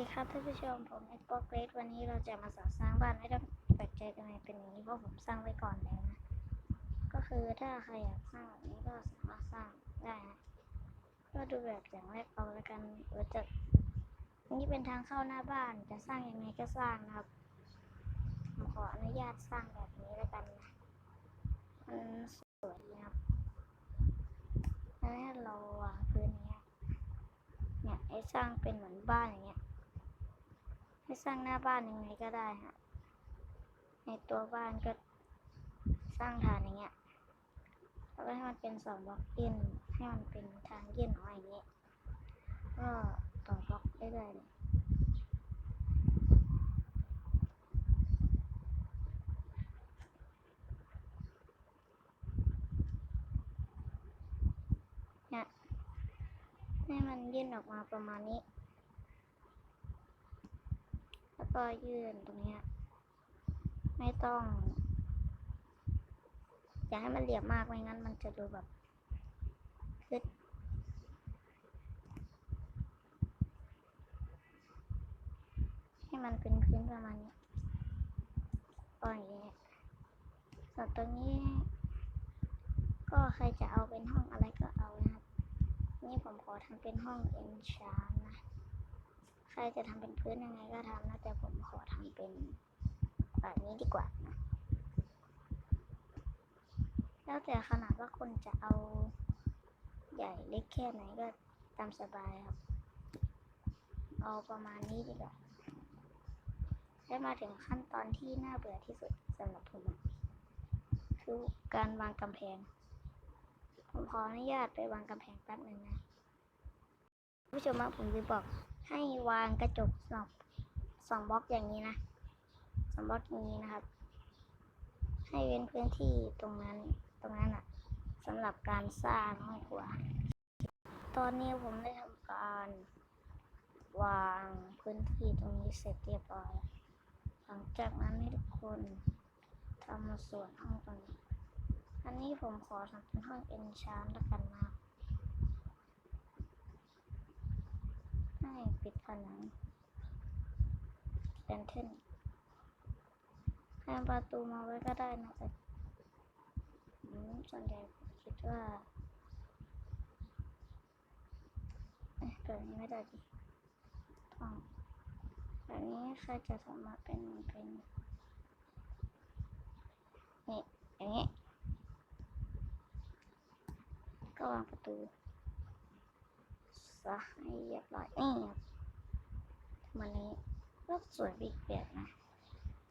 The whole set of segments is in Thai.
ดีครับท่านผู้ชมผมเอ็กโปเกรดวันนี้เราจะมาสอนสร้างบ้านไม่ต้องแปลกใจทำไมเป็นอย่างนี้เพราะผมสร้างไว้ก่อนแล้วนะก็คือถ้าใครอยากสร้างแบบนี้ก็สามารถสร้างได้นะก็ดูแบบอย่างแรกเอาแล้วกันเออจะนี่เป็นทางเข้าหน้าบ้านจะสร้างยังไงก็สร้างนะครับผมขออนุญาตสร้างแบบนี้แล้วกันนะมันสวยดีนะครับแล้วเราวางพื้นเนี้ยเนี่ยให้สร้างเป็นเหมือนบ้านอย่างเงี้ย ให้สร้างหน้าบ้านยังไงก็ได้ฮะ ในตัวบ้านก็สร้างฐานอย่างเงี้ยแล้วก็ให้มันเป็นสองบล็อกยื่นให้มันเป็นทางยื่นออกมาอย่างเงี้ยก็ต่อบล็อกได้เลยเนี่ยให้มันยื่นออกมาประมาณนี้ ก็ยื่นตรงเนี้ยไม่ต้อง อย่าให้มันเหลี่ยมมากไม่งั้น มันจะดูแบบคึดให้มันเป็นพื้นประมาณนี้ก็อย่างเงี้ยส่วนตรงนี้ ก็ใครจะเอาเป็นห้องอะไรก็เอานะครับ นี่ผมขอทำเป็นห้องเอ็นชานนะ รจะทำเป็นพื้นยังไงก็ทำนะแต่ผมขอทำเป็นแบบนี้ดีกว่านะแล้วแต่ขนาดว่าคนจะเอาใหญ่เล็กแค่ไหนก็ตามสบายครับ เอาประมาณนี้ดีกว่าได้มาถึงขั้นตอนที่น่าเบื่อที่สุดสำหรับผมคือการวางกำแพง ผมขออนุญาตไปวางกำแพงแป๊บหนึ่งนะผู้ชมครับผมจะบอก ให้วางกระจกสองสองบล็อกอย่างนี้นะสองบล็อกอย่างนี้นะครับ ให้เว้นพื้นที่ตรงนั้นตรงนั้นอะสำหรับการสร้างห้องครัว ตอนนี้ผมได้ทำการวางพื้นที่ตรงนี้เสร็จเรียบร้อย หลังจากนั้นให้ทุกคนทำมาส่วนห้องตรงนี้ อันนี้ผมขอทำเป็นห้องเอนชานแล้วกันนะครับให้ปิดผ นังแลนเทนให้ประตูมาไว้ก็ได้นะแต่ส่วนใหญ่คิดว่าเอ๊ะแบบนี้ไม่ได้ดิต้องแบบนี้ใครจะสามารถเป็นเป็นนี่อย่างนี้ ก็วางประตูซะให้เรียบร้อยนี่ วันนี้ก็สวยไปอีกแบบนะ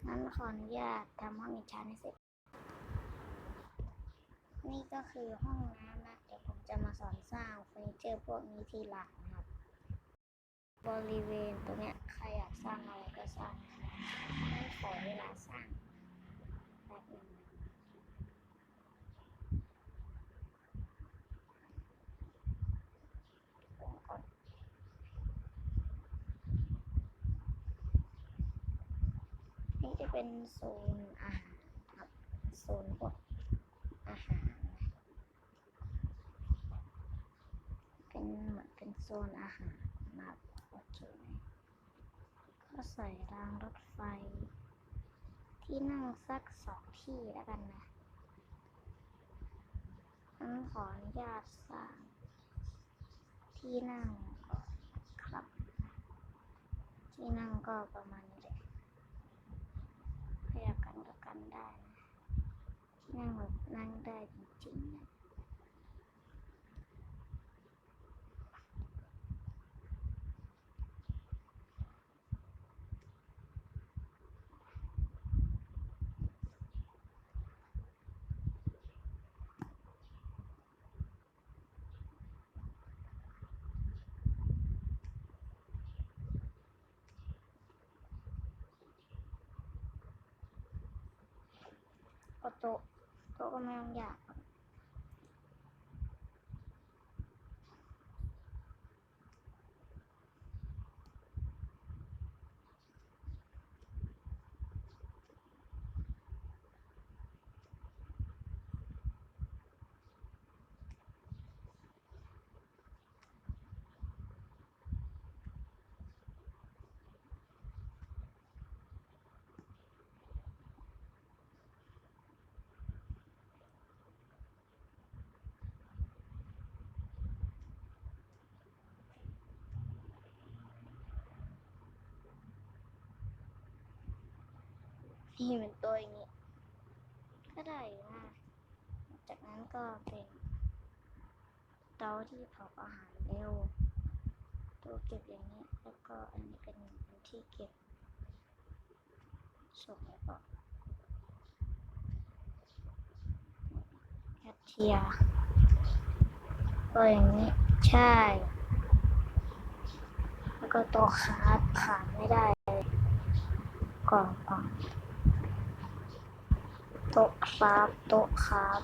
งั้นขออนุญาตทำห้องอินชานให้เสร็จ นี่ก็คือห้องน้ำนะ เดี๋ยวผมจะมาสอนสร้างเฟอร์นิเจอร์พวกนี้ทีหลังนะครับ บริเวณตรงเนี้ยใครอยากสร้างอะไรก็สร้างงั้นขอเวลาสร้างแป๊บหนึงนะ นี่จะเป็นโซนอาหารครับโซนพวกอาหารเป็นเหมือนเป็นโซนอาหารนะครับโอเคไหมก็ใส่รางรถไฟ ที่นั่งสักสองที่แล้วกันนะงั้นขออนุญาตสร้างที่นั่งก่อนครับ ที่นั่งก็ประมาณนี้ เลยขยับกันก็กันได้นะนั่งแบบนั่งได้จริงๆนะ ก็โต๊ะโต๊ะก็ไม่ต้องยากหรอ กนี่เป็นตัวอย่างนี้ ก็ได้อยู่นะจากนั้นก็เป็นเตาที่เผาอาหารเร็วตัวเก็บอย่างนี้ แล้วก็อันนี้เป็นที่เก็บส่งแล้วก็แคทเทียก็อย่างนี้ ใช่ แล้วก็ต๊ะคราฟขาดไม่ได้กล่องกล่อง โต๊ะคราฟโต๊ะคราฟ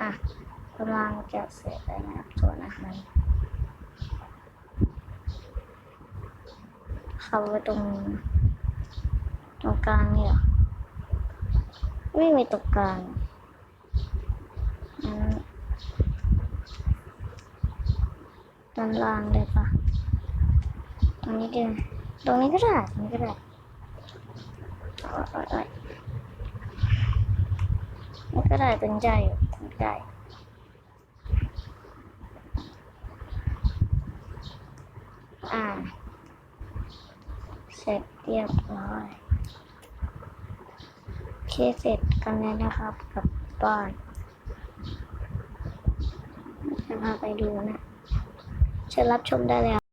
อะกำลังจะเสร็จแล้วนะครับส่วนอาหารเข้าไว้ตรง ตรงกลางเนี่ย ไม่มีตรงกลางงั้นด้านล่างได้ปะตรงนี้ดีตรงนี้ก็ได้ตรงนี้ก็ได้ โอ๊ยโอ๊ยโอ๊ยนี่ก็ได้เป็นใจตรงนี้ได้อ่าเสร็จเรียบร้อยเคเสร็จกันแล้วนะครับกับบ้านจะพาไปดูนะเชิญรับชมได้เลย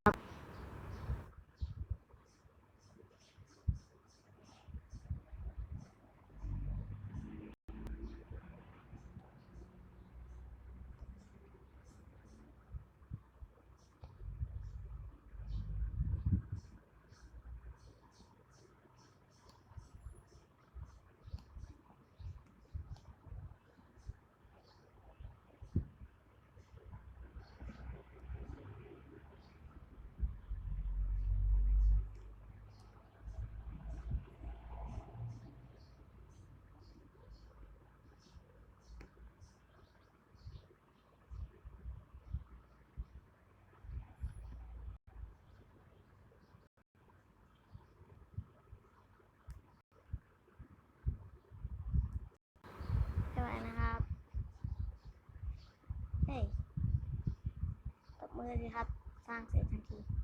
เฮ้ยตบมือสิครับ สร้างเสร็จทันที